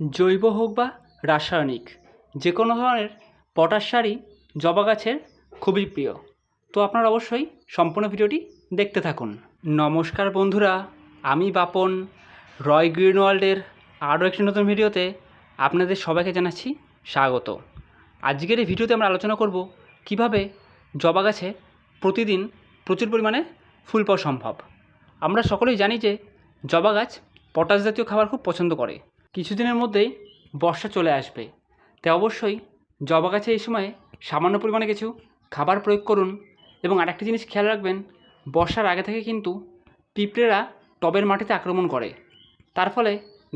জৈব হোক বা রাসায়নিক যে কোনো ধরনের পটাশ সারই জবা গাছের খুবই প্রিয়। তো আপনারা অবশ্যই সম্পূর্ণ ভিডিওটি দেখতে থাকুন। নমস্কার বন্ধুরা, আমি বাপন, রয় গ্রিন ওয়ার্ল্ডের আরও একটি নতুন ভিডিওতে আপনাদের সবাইকে জানাচ্ছি স্বাগত। আজকের এই ভিডিওতে আমরা আলোচনা করব কীভাবে জবা গাছে প্রতিদিন প্রচুর পরিমাণে ফুল পাওয়া সম্ভব। আমরা সকলেই জানি যে জবা গাছ পটাশ জাতীয় খাবার খুব পছন্দ করে। কিছুদিনের মধ্যেই বর্ষা চলে আসবে। তাই অবশ্যই জবা গাছে এই সময়ে সামান্য পরিমাণে কিছু খাবার প্রয়োগ করুন এবং আরেকটি জিনিস খেয়াল রাখবেন, বর্ষার আগে থেকে কিন্তু পিঁপড়েরা টবের মাটিতে আক্রমণ করে। তার ফলে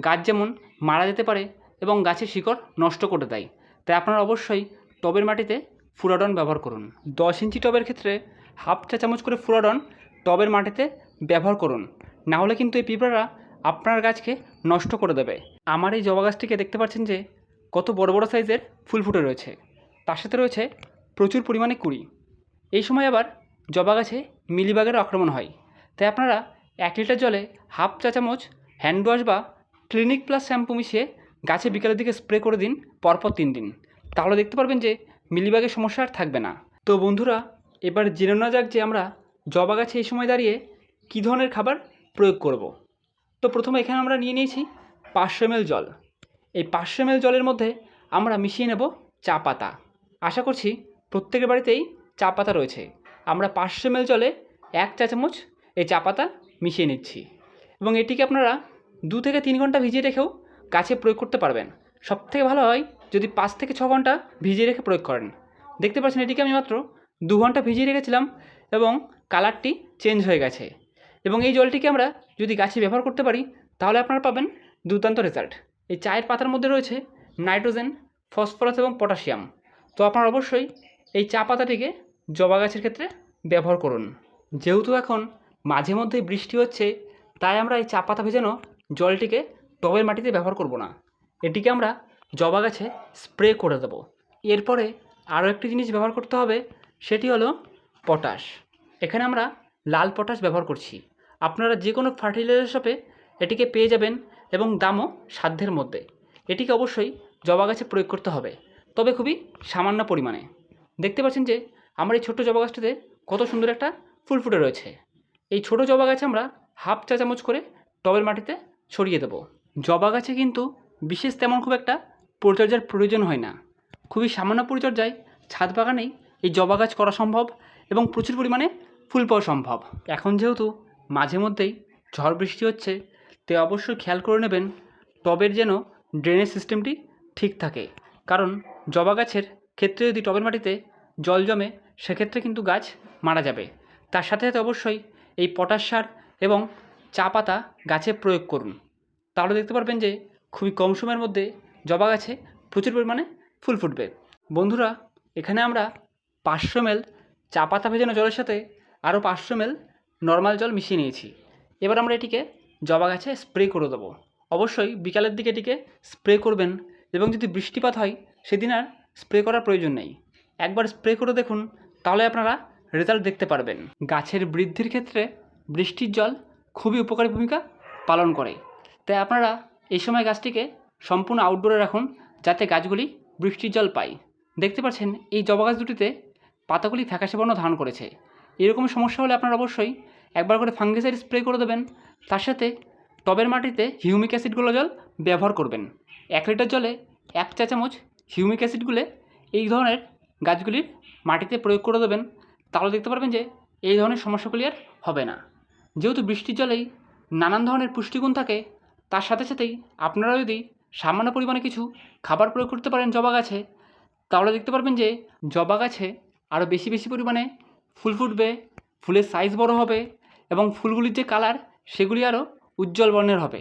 গাছ যেমন মারা যেতে পারে এবং গাছের শিকড় নষ্ট করে দেয়, তাই আপনারা অবশ্যই টবের মাটিতে ফুরাডন ব্যবহার করুন। দশ ইঞ্চি টবের ক্ষেত্রে হাফ চা চামচ করে ফুরাডন টবের মাটিতে ব্যবহার করুন। না হলে কিন্তু এই পিঁপড়ারা আপনার গাছকে নষ্ট করে দেবে। আমার এই জবা গাছটিকে দেখতে পাচ্ছেন যে কত বড় বড় সাইজের ফুল ফুটে রয়েছে। তার সাথে রয়েছে প্রচুর পরিমাণে কুড়ি। এই সময় আবার জবা গাছে মিলিবাগের আক্রমণ হয়। তাই আপনারা এক লিটার জলে হাফ চা চামচ হ্যান্ড ওয়াশ বা ক্লিনিক প্লাস শ্যাম্পু মিশিয়ে গাছে বিকালের দিকে স্প্রে করে দিন, পরপর তিন দিন। তাহলে দেখতে পারবেন যে মিলিবাগের সমস্যা আর থাকবে না। তো বন্ধুরা, এবার জেনে নেওয়া যাক যে আমরা জবা গাছে এই সময় দাঁড়িয়ে কী ধরনের খাবার প্রয়োগ করব। তো প্রথমে এখানে আমরা নিয়ে নিয়েছি পাঁচশো এমএল জল। এই পাঁচশো এমএল জলের মধ্যে আমরা মিশিয়ে নেব চা পাতা। আশা করছি প্রত্যেকের বাড়িতেই চা পাতা রয়েছে। আমরা পাঁচশো এমএল জলে এক চা চামচ এই চা পাতা মিশিয়ে নিচ্ছি এবং এটিকে আপনারা দু থেকে তিন ঘণ্টা ভিজিয়ে রেখেও গাছে প্রয়োগ করতে পারবেন। সব থেকে ভালো হয় যদি পাঁচ থেকে ছ ঘণ্টা ভিজিয়ে রেখে প্রয়োগ করেন। দেখতে পাচ্ছেন এটিকে আমি মাত্র দু ঘণ্টা ভিজিয়ে রেখেছিলাম এবং কালারটি চেঞ্জ হয়ে গেছে। এবং এই জলটিকে আমরা যদি গাছে ব্যবহার করতে পারি, তাহলে আপনারা পাবেন দুর্দান্ত রেজাল্ট এই চায়ের পাতার মধ্যে রয়েছে নাইট্রোজেন, ফসফরাস এবং পটাশিয়াম। তো আপনারা অবশ্যই এই চা পাতাটিকে জবা গাছের ক্ষেত্রে ব্যবহার করুন। যেহেতু এখন মাঝে মধ্যেই বৃষ্টি হচ্ছে, তাই আমরা এই চা পাতা ভেজানো জলটিকে টবের মাটিতে ব্যবহার করব না। এটিকে আমরা জবা গাছে স্প্রে করে দেবো। এরপরে আরও একটি জিনিস ব্যবহার করতে হবে, সেটি হলো পটাশ। এখানে আমরা লাল পটাশ ব্যবহার করছি। আপনারা যে কোনো ফার্টিলাইজার শপে এটিকে পেয়ে যাবেন এবং দামও সাধ্যের মধ্যে। এটিকে অবশ্যই জবা গাছে প্রয়োগ করতে হবে, তবে খুবই সামান্য পরিমাণে। দেখতে পাচ্ছেন যে আমার এই ছোট্ট জবা গাছটিতে কত সুন্দর একটা ফুল ফুটে রয়েছে। এই ছোট জবা গাছে আমরা হাফ চা চামচ করে টবের মাটিতে ছড়িয়ে দেবো। জবা গাছে কিন্তু বিশেষ তেমন খুব একটা পরিচর্যার প্রয়োজন হয় না। খুবই সামান্য পরিচর্যায় ছাদ বাগানেই এই জবা গাছ করা সম্ভব এবং প্রচুর পরিমাণে ফুল পাওয়া সম্ভব। এখন যেহেতু মাঝে মধ্যেই ঝড় বৃষ্টি হচ্ছে তো অবশ্যই খেয়াল করে নেবেন টবের যেন ড্রেনেজ সিস্টেমটি ঠিক থাকে। কারণ জবা গাছের ক্ষেত্রে যদি টবের মাটিতে জল জমে, সেক্ষেত্রে কিন্তু গাছ মারা যাবে। তার সাথে সাথে অবশ্যই এই পটাশ সার এবং চা পাতা গাছে প্রয়োগ করুন। তাহলে দেখতে পারবেন যে খুবই কম সময়ের মধ্যে জবা গাছে প্রচুর পরিমাণে ফুল ফুটবে। বন্ধুরা, এখানে আমরা পাঁচশো এমএল চা পাতা ভেজানো জলের সাথে আরও পাঁচশো এমএল নর্মাল জল মিশিয়ে নিয়েছি। এবার আমরা এটিকে জবা গাছে স্প্রে করে দেবো। অবশ্যই বিকালের দিকে এটিকে স্প্রে করবেন এবং যদি বৃষ্টিপাত হয়, সেদিন আর স্প্রে করার প্রয়োজন নেই। একবার স্প্রে করে দেখুন, তাহলে আপনারা রেজাল্ট দেখতে পারবেন। গাছের বৃদ্ধির ক্ষেত্রে বৃষ্টির জল খুবই উপকারী ভূমিকা পালন করে। তাই আপনারা এই সময় গাছটিকে সম্পূর্ণ আউটডোরে রাখুন, যাতে গাছগুলি বৃষ্টির জল পায়। দেখতে পাচ্ছেন, এই জবা গাছ দুটিতে পাতাগুলি ফ্যাকাশে বর্ণ ধারণ করেছে। এরকম সমস্যা হলে আপনারা অবশ্যই একবার করে ফাঙ্গিসাইড স্প্রে করে দেবেন। তার সাথে টবের মাটিতে হিউমিক অ্যাসিডগুলো জল ব্যবহার করবেন। এক লিটার জলে এক চা চামচ হিউমিক অ্যাসিড গুলে এই ধরনের গাছগুলির মাটিতে প্রয়োগ করে দেবেন। তাহলে দেখতে পারবেন যে এই ধরনের সমস্যাগুলি আর হবে না। যেহেতু বৃষ্টির জলেই নানান ধরনের পুষ্টিগুণ থাকে, তার সাথে সাথেই আপনারা যদি সামান্য পরিমাণে কিছু খাবার প্রয়োগ করতে পারেন জবা গাছে, তাহলে দেখতে পারবেন যে জবা গাছে আরও বেশি বেশি পরিমাণে ফুল ফুটবে, ফুলের সাইজ বড় হবে এবং ফুলগুলির যে কালার সেগুলি আরও উজ্জ্বল বর্ণের হবে।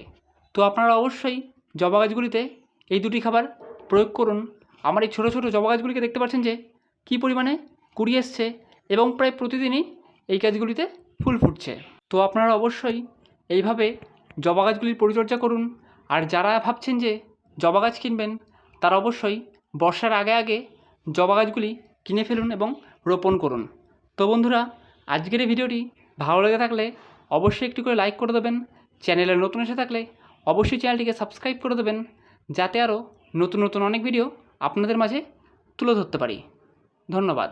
তো আপনারা অবশ্যই জবা গাছগুলিতে এই দুটি খাবার প্রয়োগ করুন। আমার এই ছোটো ছোটো জবা গাছগুলিকে দেখতে পাচ্ছেন যে কী পরিমাণে কুড়ি এসছে এবং প্রায় প্রতিদিনই এই গাছগুলিতে ফুল ফুটছে। তো আপনারা অবশ্যই এইভাবে জবা গাছগুলির পরিচর্যা করুন। আর যারা ভাবছেন যে জবা গাছ কিনবেন, তারা অবশ্যই বর্ষার আগে আগে জবা গাছগুলি কিনে ফেলুন এবং রোপণ করুন। তো বন্ধুরা, আজকের এই ভিডিওটি ভালো লেগে থাকলে অবশ্যই একটি করে লাইক করে দেবেন। চ্যানেলে নতুন এসে থাকলে অবশ্যই চ্যানেলটিকে সাবস্ক্রাইব করে দেবেন, যাতে আরও নতুন নতুন অনেক ভিডিও আপনাদের মাঝে তুলে ধরতে পারি। ধন্যবাদ।